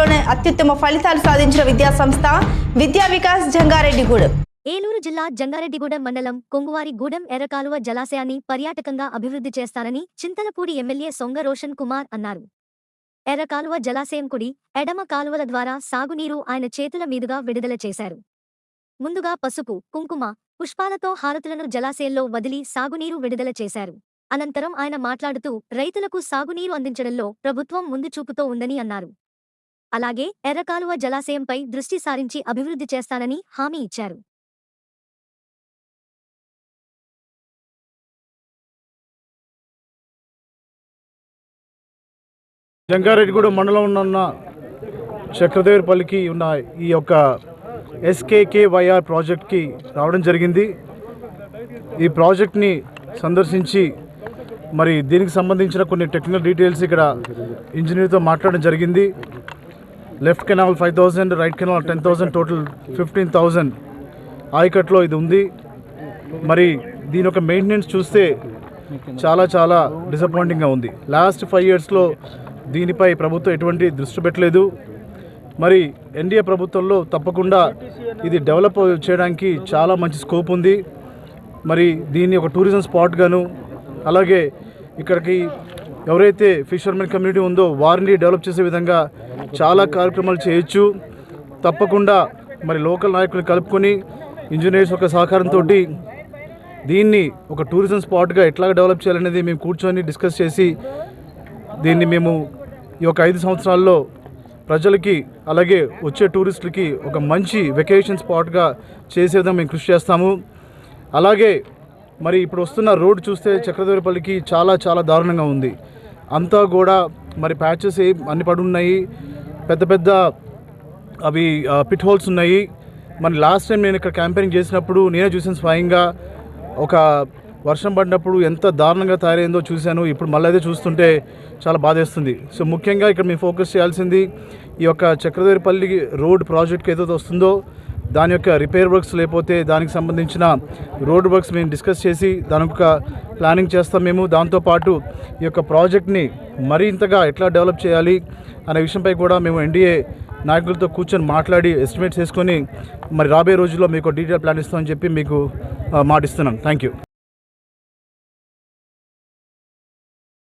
రాష్ట్రంలోనే అత్యుత్తమ ఫలితాలు సాధించిన విద్యా సంస్థ విద్యా వికాస్ జంగారెడ్డిగూడెం. ఏలూరు జిల్లా జంగారెడ్డిగూడెం మండలం కొంగువారిగూడెం ఎర్రకాలువ జలాశయాన్ని పర్యాటకంగా అభివృద్ధి చేస్తారని చింతలపూడి ఎమ్మెల్యే సొంగ రోషన్ కుమార్ అన్నారు. ఎర్రకాలువ జలాశయం కుడి ఎడమ కాలువల ద్వారా సాగునీరు ఆయన చేతుల మీదుగా విడుదల చేశారు. ముందుగా పసుపు కుంకుమ పుష్పాలతో హారతులను జలాశయంలో వదిలి సాగునీరు విడుదల చేశారు. అనంతరం ఆయన మాట్లాడుతూ రైతులకు సాగునీరు అందించడంలో ప్రభుత్వం ముందు చూపుతో ఉందని అన్నారు. అలాగే ఎర్రకాలువ జలాశయంపై దృష్టి సారించి అభివృద్ధి చేస్తానని హామీ ఇచ్చారు. జంగారెడ్డిగూడ మండలంలో ఉన్న చక్రదేవిపల్లికి ఉన్న ఈ యొక్క ఎస్కేకేవైఆర్ ప్రాజెక్ట్కి రావడం జరిగింది. ఈ ప్రాజెక్ట్ని సందర్శించి మరి దీనికి సంబంధించిన కొన్ని టెక్నికల్ డీటెయిల్స్ ఇక్కడ ఇంజనీర్తో మాట్లాడడం జరిగింది. Left canal five thousand right canal ten thousand total fifteen thousand. ఆయకట్లో ఇది ఉంది. మరి దీని యొక్క మెయింటెనెన్స్ చూస్తే చాలా చాలా డిసప్పాయింటింగ్గా ఉంది. లాస్ట్ ఫైవ్ ఇయర్స్లో దీనిపై ప్రభుత్వం ఎటువంటి దృష్టి పెట్టలేదు. మరి ఎన్డీఏ ప్రభుత్వంలో తప్పకుండా ఇది డెవలప్ చేయడానికి చాలా మంచి స్కోప్ ఉంది. మరి దీన్ని ఒక టూరిజం స్పాట్ గాను అలాగే ఇక్కడికి ఎవరైతే ఫిషర్మెన్ కమ్యూనిటీ ఉందో వారిని డెవలప్ చేసే విధంగా చాలా కార్యక్రమాలు చేయొచ్చు. తప్పకుండా మరి లోకల్ నాయకులు కలుపుకొని ఇంజనీర్స్ యొక్క సహకారంతో దీన్ని ఒక టూరిజం స్పాట్గా ఎట్లా డెవలప్ చేయాలనేది మేము కూర్చొని డిస్కస్ చేసి దీన్ని మేము ఈ యొక్క ఐదు సంవత్సరాల్లో ప్రజలకి అలాగే వచ్చే టూరిస్టులకి ఒక మంచి వెకేషన్ స్పాట్గా చేసే విధంగా మేము కృషి చేస్తాము. అలాగే మరి ఇప్పుడు వస్తున్న రోడ్ చూస్తే చక్రదేవరపల్లికి చాలా చాలా దారుణంగా ఉంది. అంతా కూడా మరి ప్యాచెస్ అన్ని పడి ఉన్నాయి. పెద్ద పెద్ద అవి పిట్ హోల్స్ ఉన్నాయి. మరి లాస్ట్ టైం నేను ఇక్కడ క్యాంపెయినింగ్ చేసినప్పుడు నేనే చూసాను స్వయంగా. ఒక వర్షం పడినప్పుడు ఎంత దారుణంగా తయారైందో చూశాను. ఇప్పుడు మళ్ళీ అదే చూస్తుంటే చాలా బాధేస్తుంది. సో ముఖ్యంగా ఇక్కడ మేము ఫోకస్ చేయాల్సింది ఈ యొక్క చక్రధరిపల్లి రోడ్ ప్రాజెక్ట్కి ఏదైతే వస్తుందో దాని యొక్క రిపేర్ వర్క్స్ లేకపోతే దానికి సంబంధించిన రోడ్ వర్క్స్ మేము డిస్కస్ చేసి దాని యొక్క ప్లానింగ్ చేస్తాం మేము. దాంతోపాటు ఈ యొక్క ప్రాజెక్ట్ని మరింతగా ఎట్లా డెవలప్ చేయాలి అనే విషయంపై కూడా మేము ఎన్డీఏ నాయకులతో కూర్చొని మాట్లాడి ఎస్టిమేట్స్ వేసుకొని మరి రాబోయే రోజుల్లో మీకు డీటెయిల్ ప్లాన్ ఇస్తామని చెప్పి మీకు ఆ, మాటిస్తున్నాం. Thank you